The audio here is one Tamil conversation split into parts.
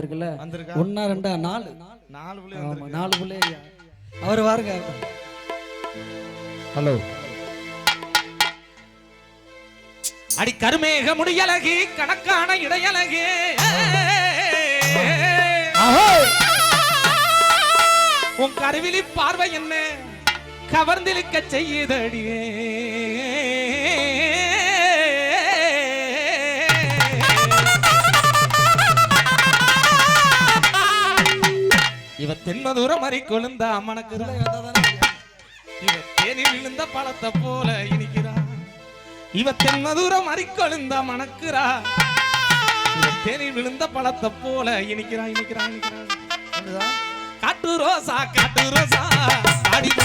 வந்திருக்குல்ல? வந்திருக்கா? ஒன்னா ரெண்டா நாலு? நாலு ஆமா அவர் பாருங்க ஹலோ. அடி கருமேக முடியலகு கணக்கான இடையலகு உன் கருவிழி பார்வை என்ன? கவர்ந்திழுக்க செய்யுதடியே. இவ தென்மதூரம் மறி கொழுந்தா மணக்குறா இவ தேனில் விழுந்த பழத்தை போல இனிக்கிறா இவ தென்மதூரம் மறிக்கொழுந்தா மணக்குறா இவ தேனில் விழுந்த பழத்தை போல இனிக்கிறா இனிக்கிறா இனிக்கிறா? காட்டு ரோசா காட்டு ரோசா. காட்டு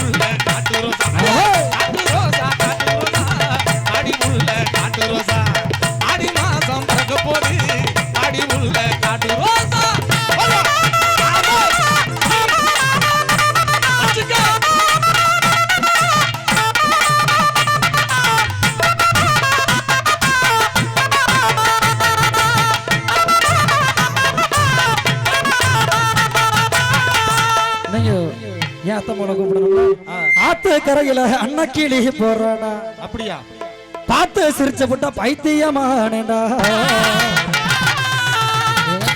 ரோசா. காட்டு ரோசா காட்டு ரோசா. நீங்க ஏன் அத்தை மூலம் கூப்பிடணும்ல? ஆத்து கரையில அன்னக்கிளி போறாடா அப்படியா? பார்த்து சிரிச்ச புட்டா பைத்தியமானடா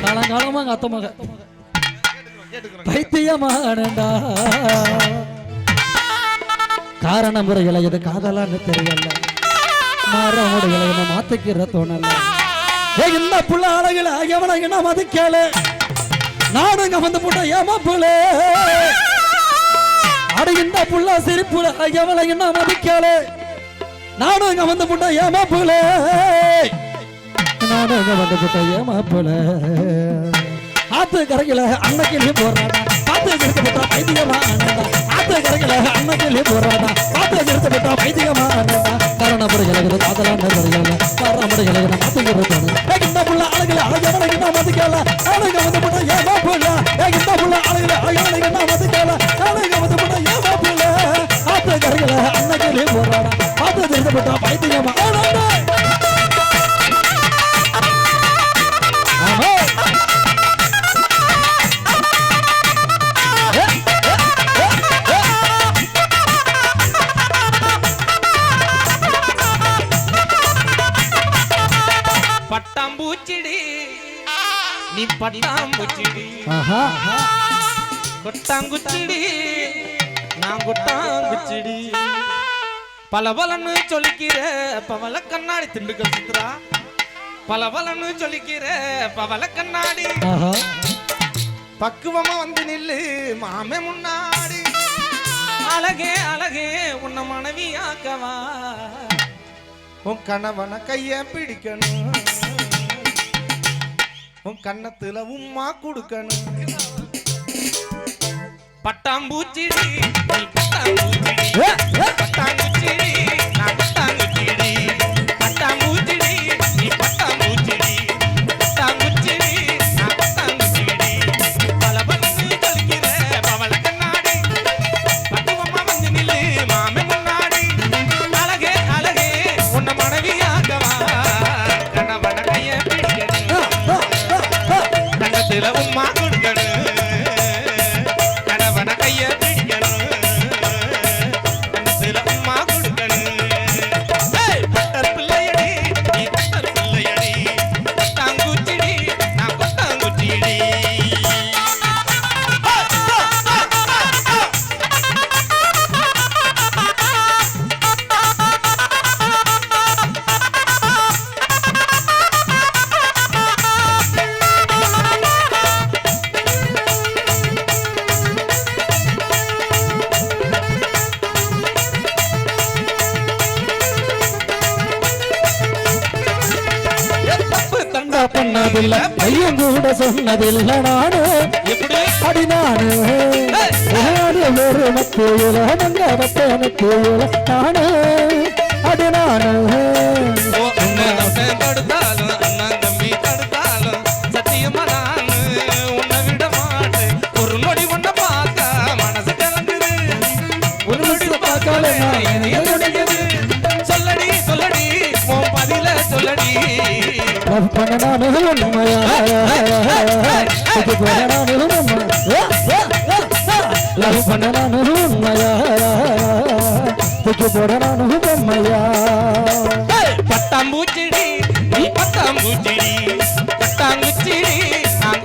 காலங்காலமா அத்தை மக பைத்தியமானடா காரண முறையில இது காதலான்னு தெரியல. மாற முறையில என்ன மாத்திக்கிற தோணல. இந்த புள்ள அழகுல எவன என்ன மதிக்கல? நானுங்க வந்து புட்ட ஏமாப்புல அட இந்த புள்ள சிரிப்புல எவளை என்ன மதிக்கல? இங்க வந்து புட்ட ஏமாப்புல நானுங்க வந்து புட்ட ஏமாப்புல ஆத்து கரையில அன்னைக்கு போறாடா பார்த்து நிறுத்த போட்டா பைத்தியமா ஆனந்தா ஆத்து கரையில அன்னைக்கு போறாடா பார்த்து நிறுத்த போட்டா பைத்தியமா ஆனந்தா காரண முறைகளுக்கு காதலான முறைகள் காரண முறைகளுக்கு மாத்துகிறது இந்த புள்ள அழகுல அழகான நான் மதிக்கல நானுங்க வந்து போட்டா ஏமா புள்ள. இந்த புள்ள அழகுல மதிக்கல வந்து போட்டா ஏமா பட்டாம்பூச்சிடி. நீ பட்டாம்பூச்சிடி. கொட்டாங்குச்சிடி. நான் கொட்டாங்குச்சிடி. பலபலன்னு சொல்லிக்கிற பவள கண்ணாடி திண்டுக்கல் சித்ரா. பலபலன்னு சொல்லிக்கிற பவள கண்ணாடி. பக்குவமா வந்து நில்லு மாமே முன்னாடி. அழகே அழகே உன்னை மனைவியாக்கவா. உன் கணவனை கைய பிடிக்கணும். உன் கன்னத்துல உம்மா கொடுக்கணும். பட்டாம்பூச்சிடி நீ பட்டாம்பூச்சிடி பட்டாம்பூச்சிடி. பண்ணதில்ல ஐயும் கூட சொன்னதில்ல நானு. அடி நானு. ஒரு மத்தியில மங்க மத்தியில நானு அடி நானு சொல்லடி சொல்லடி உன் பதில சொல்லடி. லவ் பண்ண நானு உண்மையா தூக்கி போட உண்மையா லவ் பண்ண உண்மையா தூக்கி போட உண்மையா பட்டாம்பூச்சிடி நீ பட்டாம்பூச்சிடி பட்டாங்குச்சிடி நான்